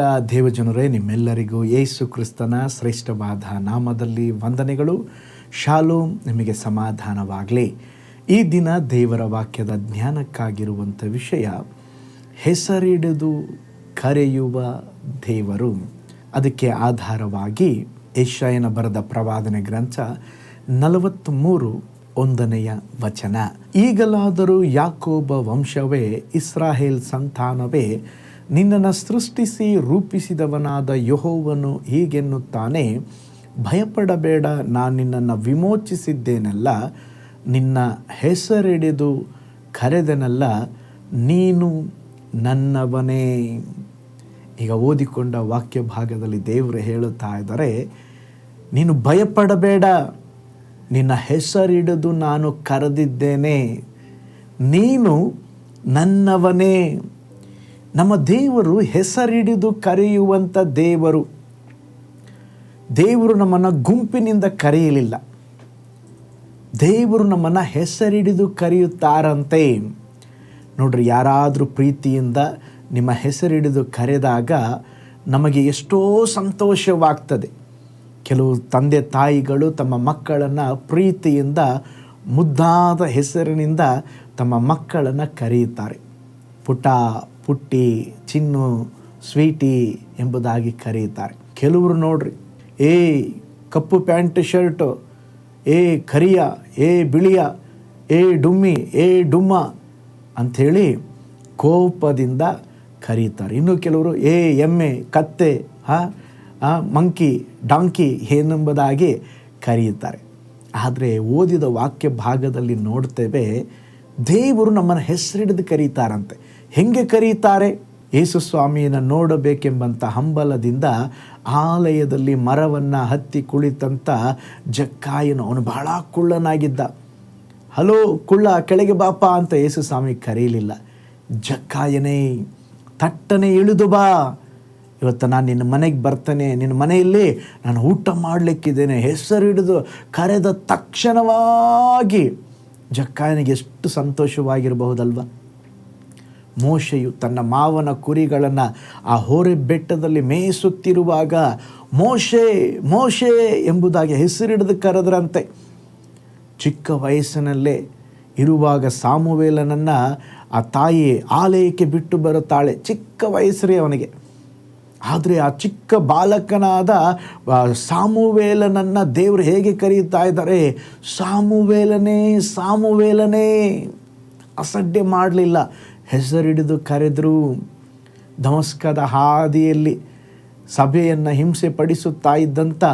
ಪ್ರಿಯುಳ್ಳ ದೇವಜನರೇ, ನಿಮ್ಮೆಲ್ಲರಿಗೂ ಯೇಸು ಕ್ರಿಸ್ತನ ಶ್ರೇಷ್ಠವಾದ ನಾಮದಲ್ಲಿ ವಂದನೆಗಳು. ಶಾಲೋಮ್, ನಿಮಗೆ ಸಮಾಧಾನವಾಗಲಿ. ಈ ದಿನ ದೇವರ ವಾಕ್ಯದ ಜ್ಞಾನಕ್ಕಾಗಿರುವಂಥ ವಿಷಯ, ಹೆಸರಿಡಿದು ಕರೆಯುವ ದೇವರು. ಅದಕ್ಕೆ ಆಧಾರವಾಗಿ ಏಷಾಯನ ಬರೆದ ಪ್ರವಾದನೆ ಗ್ರಂಥ ನಲವತ್ತ್ಮೂರು ಒಂದನೆಯ ವಚನ. ಈಗಲಾದರೂ ಯಾಕೋಬ ವಂಶವೇ ಇಸ್ರಾಹೇಲ್ ಸಂತಾನವೇ ನಿನ್ನನ್ನು ಸೃಷ್ಟಿಸಿ ರೂಪಿಸಿದವನಾದ ಯಹೋವನು ಹೀಗೆನ್ನುತ್ತಾನೆ, ಭಯಪಡಬೇಡ, ನಾನು ನಿನ್ನನ್ನು ವಿಮೋಚಿಸಿದ್ದೇನೆಲ್ಲ, ನಿನ್ನ ಹೆಸರಿಡಿದು ಕರೆದನಲ್ಲ, ನೀನು ನನ್ನವನೇ. ಈಗ ಓದಿಕೊಂಡ ವಾಕ್ಯ ಭಾಗದಲ್ಲಿ ದೇವರು ಹೇಳುತ್ತಾ ಇದ್ದಾರೆ, ನೀನು ಭಯಪಡಬೇಡ, ನಿನ್ನ ಹೆಸರಿಡಿದು ನಾನು ಕರೆದಿದ್ದೇನೆ, ನೀನು ನನ್ನವನೇ. ನಮ್ಮ ದೇವರು ಹೆಸರಿಡಿದು ಕರೆಯುವಂಥ ದೇವರು. ದೇವರು ನಮ್ಮನ್ನು ಗುಂಪಿನಿಂದ ಕರೆಯಲಿಲ್ಲ. ದೇವರು ನಮ್ಮನ್ನು ಹೆಸರಿಡಿದು ಕರೆಯುತ್ತಾರಂತೆ. ನೋಡ್ರಿ, ಯಾರಾದರೂ ಪ್ರೀತಿಯಿಂದ ನಿಮ್ಮ ಹೆಸರಿಡಿದು ಕರೆದಾಗ ನಮಗೆ ಎಷ್ಟೋ ಸಂತೋಷವಾಗ್ತದೆ. ಕೆಲವು ತಂದೆ ತಾಯಿಗಳು ತಮ್ಮ ಮಕ್ಕಳನ್ನು ಪ್ರೀತಿಯಿಂದ, ಮುದ್ದಾದ ಹೆಸರಿನಿಂದ ತಮ್ಮ ಮಕ್ಕಳನ್ನು ಕರೆಯುತ್ತಾರೆ. ಪುಟ್ಟ ಪುಟ್ಟಿ, ಚಿನ್ನು, ಸ್ವೀಟಿ ಎಂಬುದಾಗಿ ಕರೆಯುತ್ತಾರೆ. ಕೆಲವರು ನೋಡ್ರಿ ಏ ಕಪ್ಪು ಪ್ಯಾಂಟ್ ಶರ್ಟು ಏ ಕರಿಯ ಏ ಬಿಳಿಯ ಏ ಡುಮ್ಮಿ ಏ ಡುಮ್ಮ ಅಂಥೇಳಿ ಕೋಪದಿಂದ ಕರೀತಾರೆ. ಇನ್ನು ಕೆಲವರು ಏ ಎಮ್ಮೆ, ಕತ್ತೆ, ಹಾಂ ಮಂಕಿ, ಡಾಂಕಿ ಏನೆಂಬುದಾಗಿ ಕರೆಯುತ್ತಾರೆ ಆದರೆ ಓದಿದ ವಾಕ್ಯ ಭಾಗದಲ್ಲಿ ನೋಡ್ತೇವೆ, ದೇವರು ನಮ್ಮನ್ನು ಹೆಸರಿಡಿದು ಕರೀತಾರಂತೆ. ಹೆಂಗೆ ಕರೀತಾರೆ ಯೇಸು ಸ್ವಾಮಿಯನ್ನು ನೋಡಬೇಕೆಂಬಂಥ ಹಂಬಲದಿಂದ ಆಲಯದಲ್ಲಿ ಮರವನ್ನು ಹತ್ತಿ ಕುಳಿತಂಥ ಜಕ್ಕಾಯನು ಅವನು ಬಹಳ ಕುಳ್ಳನಾಗಿದ್ದ. ಹಲೋ, ಕುಳ್ಳ, ಕೆಳಗೆ ಬಾಪ ಅಂತ ಯೇಸು ಸ್ವಾಮಿ ಕರೀಲಿಲ್ಲ ಜಕ್ಕಾಯನೇ, ತಟ್ಟನೆ ಇಳಿದು ಬಾ. ಇವತ್ತು ನಾನು ನಿನ್ನ ಮನೆಗೆ ಬರ್ತೇನೆ, ನಿನ್ನ ಮನೆಯಲ್ಲಿ ನಾನು ಊಟ ಮಾಡಲಿಕ್ಕಿದ್ದೇನೆ. ಹೆಸರು ಹಿಡಿದು ಕರೆದ ತಕ್ಷಣವಾಗಿ ಜಕ್ಕಾಯನಿಗೆ ಎಷ್ಟು ಸಂತೋಷವಾಗಿರಬಹುದಲ್ವ? ಮೋಶೆಯು ತನ್ನ ಮಾವನ ಕುರಿಗಳನ್ನು ಆ ಹೋರೆ ಬೆಟ್ಟದಲ್ಲಿ ಮೇಯಿಸುತ್ತಿರುವಾಗ, ಮೋಶೆ ಮೋಶೆ ಎಂಬುದಾಗಿ ಹೆಸರಿಡಿದು ಕರೆದ್ರಂತೆ. ಚಿಕ್ಕ ವಯಸ್ಸಿನಲ್ಲೇ ಇರುವಾಗ ಸಾಮುವೇಲನನ್ನು ಆ ತಾಯಿ ಆಲಯಕ್ಕೆ ಬಿಟ್ಟು ಬರುತ್ತಾಳೆ, ಚಿಕ್ಕ ವಯಸ್ಸರೇ ಅವನಿಗೆ. ಆದರೆ ಆ ಚಿಕ್ಕ ಬಾಲಕನಾದ ಸಾಮುವೇಲನನ್ನು ದೇವರು ಹೇಗೆ ಕರೆಯುತ್ತಾ ಇದ್ದಾರೆ, ಸಾಮುವೇಲನೇ ಸಾಮುವೇಲನೇ, ಅಸಡ್ಡೆ ಮಾಡಲಿಲ್ಲ ಹೆಸರಿಡಿದು ಕರೆದರು ಧಮಸ್ಕದ ಹಾದಿಯಲ್ಲಿ ಸಭೆಯನ್ನು ಹಿಂಸೆ ಪಡಿಸುತ್ತಾ ಇದ್ದಂಥ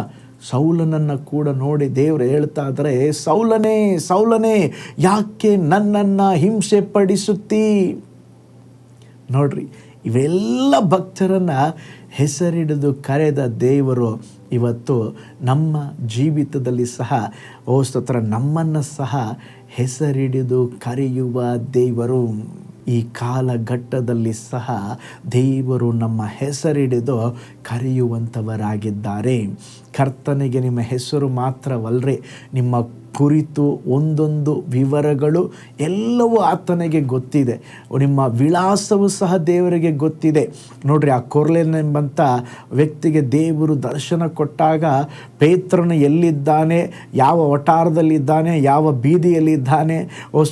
ಸೌಲನನ್ನು ಕೂಡ ನೋಡಿ ದೇವರು ಹೇಳ್ತಾ ಇದ್ದಾರೆ ಸೌಲನೇ ಸೌಲನೇ, ಯಾಕೆ ನನ್ನನ್ನು ಹಿಂಸೆ ಪಡಿಸುತ್ತೀ ನೋಡ್ರಿ, ಇವೆಲ್ಲ ಭಕ್ತರನ್ನು ಹೆಸರಿಡಿದು ಕರೆದ ದೇವರು ಇವತ್ತು ನಮ್ಮ ಜೀವಿತದಲ್ಲಿ ಸಹ, ಓ ಸ್ತೋತ್ರ, ನಮ್ಮನ್ನು ಸಹ ಹೆಸರಿಡಿದು ಕರೆಯುವ ದೇವರು. ಈ ಕಾಲಘಟ್ಟದಲ್ಲಿ ಸಹ ದೇವರು ನಮ್ಮ ಹೆಸರಿಡಿದು ಕರೆಯುವಂಥವರಾಗಿದ್ದಾರೆ. ಕರ್ತನಿಗೆ ನಿಮ್ಮ ಹೆಸರು ಮಾತ್ರವಲ್ಲರೆ ನಿಮ್ಮ ಕುರಿತು ಒಂದೊಂದು ವಿವರಗಳು ಎಲ್ಲವೂ ಆತನಿಗೆ ಗೊತ್ತಿದೆ. ನಿಮ್ಮ ವಿಳಾಸವು ಸಹ ದೇವರಿಗೆ ಗೊತ್ತಿದೆ. ನೋಡ್ರಿ, ಆ ಕೊರ್ಲೆನೆಂಬಂಥ ವ್ಯಕ್ತಿಗೆ ದೇವರು ದರ್ಶನ ಕೊಟ್ಟಾಗ ಪೇತ್ರನು ಎಲ್ಲಿದ್ದಾನೆ, ಯಾವ ವಠಾರದಲ್ಲಿದ್ದಾನೆ, ಯಾವ ಬೀದಿಯಲ್ಲಿದ್ದಾನೆ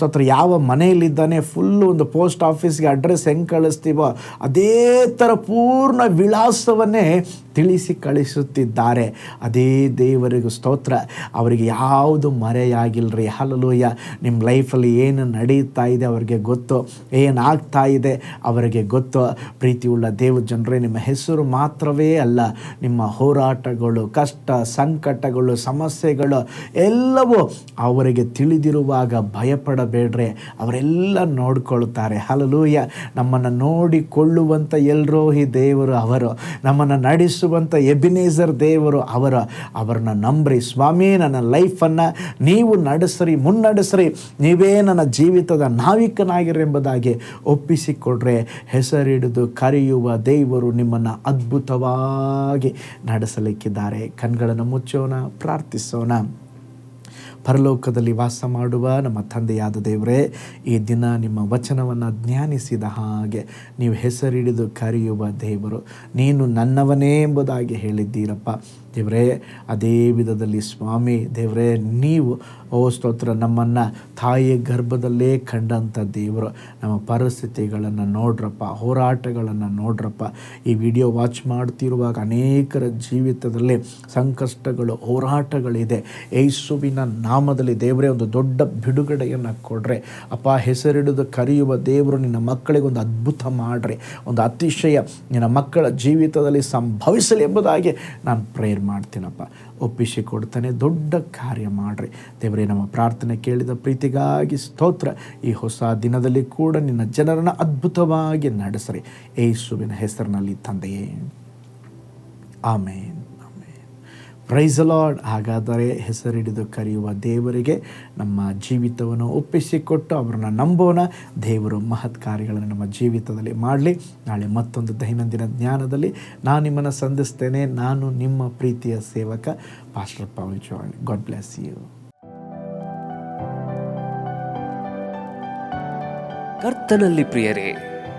ಹತ್ರ ಯಾವ ಮನೆಯಲ್ಲಿದ್ದಾನೆ ಫುಲ್ಲು ಒಂದು ಪೋಸ್ಟ್ ಆಫೀಸ್ಗೆ ಅಡ್ರೆಸ್ ಹೆಂಗೆ ಕಳಿಸ್ತೀವೋ, ಅದೇ ಥರ ಪೂರ್ಣ ವಿಳಾಸವನ್ನೇ ತಿಳಿಸಿ ಕಳಿಸುತ್ತಿದ್ದಾರೆ. ಅದೇ ದೇವರಿಗೂ ಸ್ತೋತ್ರ. ಅವರಿಗೆ ಯಾವುದು ಮರೆಯಾಗಿಲ್ಲರಿ ಹಲಲೂಯ ನಿಮ್ಮ ಲೈಫಲ್ಲಿ ಏನು ನಡೀತಾ ಇದೆ ಅವರಿಗೆ ಗೊತ್ತು. ಏನಾಗ್ತಾ ಇದೆ ಅವರಿಗೆ ಗೊತ್ತು. ಪ್ರೀತಿಯುಳ್ಳ ದೇವ ಜನರೇ, ನಿಮ್ಮ ಹೆಸರು ಮಾತ್ರವೇ ಅಲ್ಲ, ನಿಮ್ಮ ಹೋರಾಟಗಳು, ಕಷ್ಟ, ಸಂಕಟಗಳು, ಸಮಸ್ಯೆಗಳು ಎಲ್ಲವೂ ಅವರಿಗೆ ತಿಳಿದಿರುವಾಗ ಭಯಪಡಬೇಡ್ರೆ. ಅವರೆಲ್ಲ ನೋಡಿಕೊಳ್ತಾರೆ. ಹಲಲೂಯ ನಮ್ಮನ್ನು ನೋಡಿಕೊಳ್ಳುವಂಥ ಈ ದೇವರು ಅವರು. ನಮ್ಮನ್ನು ನಡೆಸುವಂಥ ಎಬಿನೇಸರ್ ದೇವರು ಅವರ, ಅವರನ್ನ ನಂಬ್ರಿ. ಸ್ವಾಮಿ, ನನ್ನ ಲೈಫನ್ನು ನೀವು ನಡೆಸ್ರಿ, ಮುನ್ನಡೆಸ್ರಿ. ನೀವೇ ನನ್ನ ಜೀವಿತದ ನಾವಿಕನಾಗಿರಿ ಎಂಬುದಾಗಿ ಒಪ್ಪಿಸಿಕೊಡ್ರೆ ಹೆಸರಿಡಿದು ಕರೆಯುವ ದೇವರು ನಿಮ್ಮನ್ನು ಅದ್ಭುತವಾಗಿ ನಡೆಸಲಿಕ್ಕಿದ್ದಾರೆ. ಕಣ್ಗಳನ್ನು ಮುಚ್ಚೋಣ, ಪ್ರಾರ್ಥಿಸೋಣ. ಪರಲೋಕದಲ್ಲಿ ವಾಸ ಮಾಡುವ ನಮ್ಮ ತಂದೆಯಾದ ದೇವರೇ, ಈ ದಿನ ನಿಮ್ಮ ವಚನವನ್ನು ಧ್ಯಾನಿಸಿದ ಹಾಗೆ ನೀವು ಹೆಸರಿಡಿದು ಕರೆಯುವ ದೇವರು, ನೀನು ನನ್ನವನೇ ಎಂಬುದಾಗಿ ಹೇಳಿದ್ದೀರಪ್ಪ. ದೇವರೇ, ಅದೇ ವಿಧದಲ್ಲಿ ಸ್ವಾಮಿ, ದೇವರೇ, ನೀವು, ಓ ಸ್ತೋತ್ರ, ನಮ್ಮನ್ನು ತಾಯಿಯ ಗರ್ಭದಲ್ಲೇ ಕಂಡಂಥ ದೇವರು. ನಮ್ಮ ಪರಿಸ್ಥಿತಿಗಳನ್ನು ನೋಡ್ರಪ್ಪ, ಹೋರಾಟಗಳನ್ನು ನೋಡ್ರಪ್ಪ. ಈ ವಿಡಿಯೋ ವಾಚ್ ಮಾಡ್ತಿರುವಾಗ ಅನೇಕರ ಜೀವಿತದಲ್ಲಿ ಸಂಕಷ್ಟಗಳು, ಹೋರಾಟಗಳಿದೆ. ಯೇಸುವಿನ ನಾಮದಲ್ಲಿ ದೇವರೇ, ಒಂದು ದೊಡ್ಡ ಬಿಡುಗಡೆಯನ್ನು ಕೊಡ್ರೆ. ಅಪ್ಪ, ಹೆಸರಿಡಿದು ಕರೆಯುವ ದೇವರು ನಿನ್ನ ಮಕ್ಕಳಿಗೆ ಒಂದು ಅದ್ಭುತ ಮಾಡ್ರಿ. ಒಂದು ಅತಿಶಯ ನಿನ್ನ ಮಕ್ಕಳ ಜೀವಿತದಲ್ಲಿ ಸಂಭವಿಸಲಿ ಎಂಬುದಾಗಿ ನಾನು ಪ್ರೇಯರ್ ಮಾಡ್ತೀನಪ್ಪ. ಒಪ್ಪಿಸಿ ಕೊಡ್ತಾನೆ, ದೊಡ್ಡ ಕಾರ್ಯ ಮಾಡ್ರಿ. ದೇವರೇ, ನಮ್ಮ ಪ್ರಾರ್ಥನೆ ಕೇಳಿದ ಪ್ರೀತಿಗಾಗಿ ಸ್ತೋತ್ರ. ಈ ಹೊಸ ದಿನದಲ್ಲಿ ಕೂಡ ನಿನ್ನ ಜನರನ್ನು ಅದ್ಭುತವಾಗಿ ನಡೆಸ್ರಿ. ಏಸುವಿನ ಹೆಸರಿನಲ್ಲಿ ತಂದೆಯೇ. ಆಮೇನ್. ಪ್ರೈಸ್ ಲಾರ್ಡ್ ಹಾಗಾದರೆ ಹೆಸರಿಡಿದು ಕರೆಯುವ ದೇವರಿಗೆ ನಮ್ಮ ಜೀವಿತವನ್ನು ಒಪ್ಪಿಸಿಕೊಟ್ಟು ಅವರನ್ನು ನಂಬೋಣ. ದೇವರು ಮಹತ್ ಕಾರ್ಯಗಳನ್ನು ನಮ್ಮ ಜೀವಿತದಲ್ಲಿ ಮಾಡಲಿ. ನಾಳೆ ಮತ್ತೊಂದು ದೈನಂದಿನ ಜ್ಞಾನದಲ್ಲಿ ನಾನು ನಿಮ್ಮನ್ನು ಸಂಧಿಸ್ತೇನೆ. ನಾನು ನಿಮ್ಮ ಪ್ರೀತಿಯ ಸೇವಕ pastor Pavan Chauhan God bless you ಕರ್ತನಲ್ಲಿ ಪ್ರಿಯರೇ